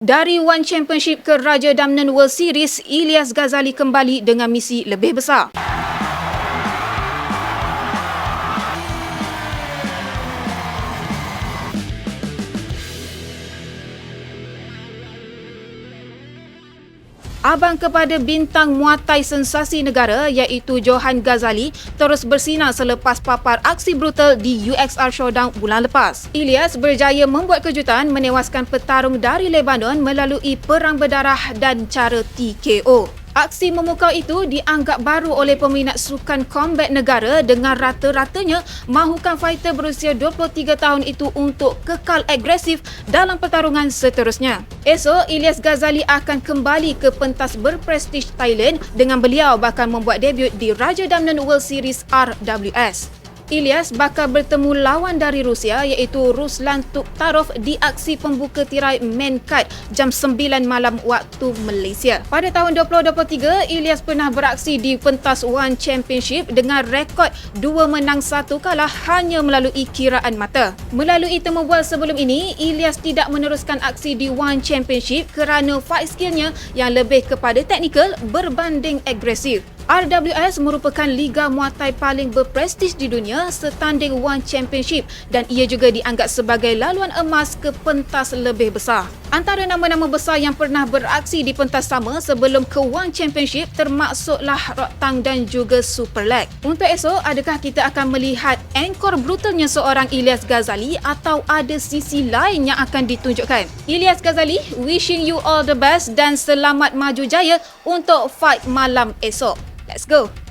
Dari One Championship ke Raja Damnan World Series, Ilyas Ghazali kembali dengan misi lebih besar. Abang kepada bintang muatai sensasi negara iaitu Johan Ghazali terus bersinar selepas papar aksi brutal di UXR Showdown bulan lepas. Ilyas berjaya membuat kejutan menewaskan petarung dari Lebanon melalui perang berdarah dan cara TKO. Aksi memukau itu dianggap baru oleh peminat sukan combat negara dengan rata-ratanya mahukan fighter berusia 23 tahun itu untuk kekal agresif dalam pertarungan seterusnya. Esok, Ilyas Ghazali akan kembali ke pentas berprestij Thailand dengan beliau bakal membuat debut di Raja Damnan World Series RWS. Ilyas bakal bertemu lawan dari Rusia iaitu Ruslan Tuktarov di aksi pembuka tirai main card jam 9 malam waktu Malaysia. Pada tahun 2023, Ilyas pernah beraksi di pentas One Championship dengan rekod 2 menang 1 kalah hanya melalui kiraan mata. Melalui temu bual sebelum ini, Ilyas tidak meneruskan aksi di One Championship kerana fight skillnya yang lebih kepada teknikal berbanding agresif. RWS merupakan liga muatai paling berprestij di dunia setanding One Championship dan ia juga dianggap sebagai laluan emas ke pentas lebih besar. Antara nama-nama besar yang pernah beraksi di pentas sama sebelum ke One Championship termasuklah Roktang dan juga Super Leg. Untuk esok, adakah kita akan melihat engkor brutalnya seorang Ilyas Ghazali atau ada sisi lain yang akan ditunjukkan? Ilyas Ghazali, wishing you all the best dan selamat maju jaya untuk fight malam esok. Let's go.